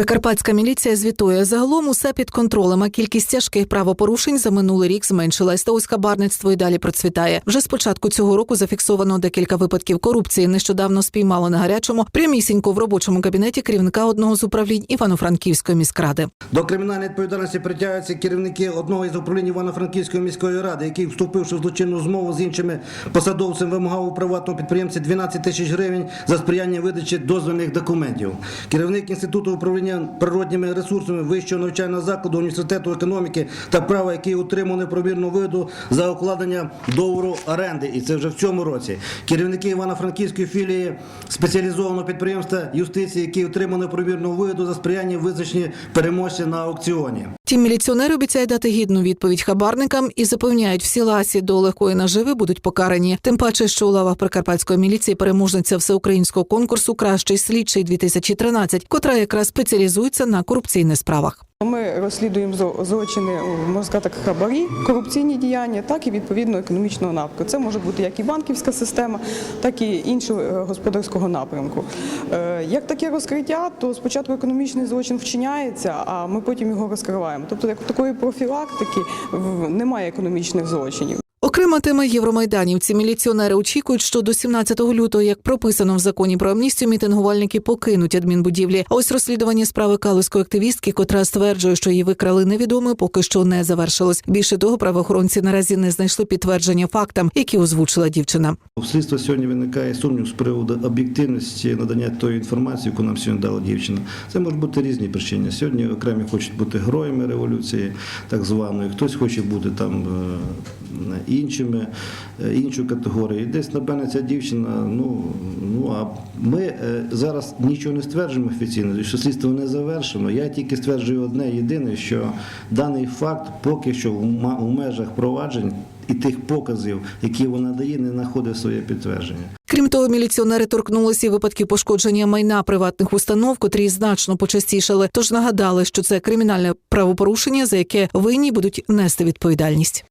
Прикарпатська міліція звітує загалом усе під контролем. А кількість тяжких правопорушень за минулий рік зменшилась. Та ось хабарництво і далі процвітає. Вже з початку цього року зафіксовано декілька випадків корупції. Нещодавно спіймали на гарячому прямісінько в робочому кабінеті керівника одного з управлінь Івано-Франківської міськради. До кримінальної відповідальності притягуються керівники одного із управлінь Івано-Франківської міської ради, який, вступивши в злочинну змову з іншими посадовцями, вимагав у приватного підприємця 12 тисяч гривень за сприяння видачі дозвільних документів. Керівник інституту управління природніми ресурсами вищого навчального закладу університету економіки та права, який отримав неправомірну виду за укладення договору оренди, і це вже в цьому році. Керівники Івано-Франківської філії спеціалізованого підприємства юстиції, які отримали неправомірну виду за сприяння визначені переможці на аукціоні. Ті міліціонери обіцяють дати гідну відповідь хабарникам і запевняють, всі ласі до легкої наживи будуть покарані. Тим паче, що у лавах прикарпатської міліції переможниця всеукраїнського конкурсу Кращий слідчий 2013 котра якраз спеціалізується на корупційних справах. Ми розслідуємо злочини, можна хабарі, корупційні діяння, так і відповідно економічного напрямку. Це може бути як і банківська система, так і іншого е, господарського напрямку. Е, Як таке розкриття, то спочатку економічний злочин вчиняється, а ми потім його розкриваємо. Тобто, як такої профілактики немає економічних злочинів. Окрема тема євромайданівці. Міліціонери очікують, що до 17 лютого, як прописано в законі про амністію, мітингувальники покинуть адмінбудівлі. А ось розслідування справи калузької активістки, котра стверджує, що її викрали невідомо, поки що не завершилось. Більше того, правоохоронці наразі не знайшли підтвердження фактам, які озвучила дівчина. У слідства сьогодні виникає сумнів з приводу об'єктивності надання тої інформації, яку нам сьогодні дала дівчина. Це можуть бути різні причини. Сьогодні окремі хочуть бути героями революції, так званої, хтось хоче бути там е, іншими, е, іншою категорією. І Десь, напевне, ця дівчина, ну, ну а ми е, зараз нічого не стверджуємо офіційно, що слідство не завершено. Я тільки стверджую одне єдине, що даний факт поки що у межах проваджень і тих показів, які вона дає, не знаходить своє підтвердження. Крім того, міліціонери торкнулися і випадків пошкодження майна приватних установ, котрі значно почастішали. Тож нагадали, що це кримінальне правопорушення, за яке винні будуть нести відповідальність.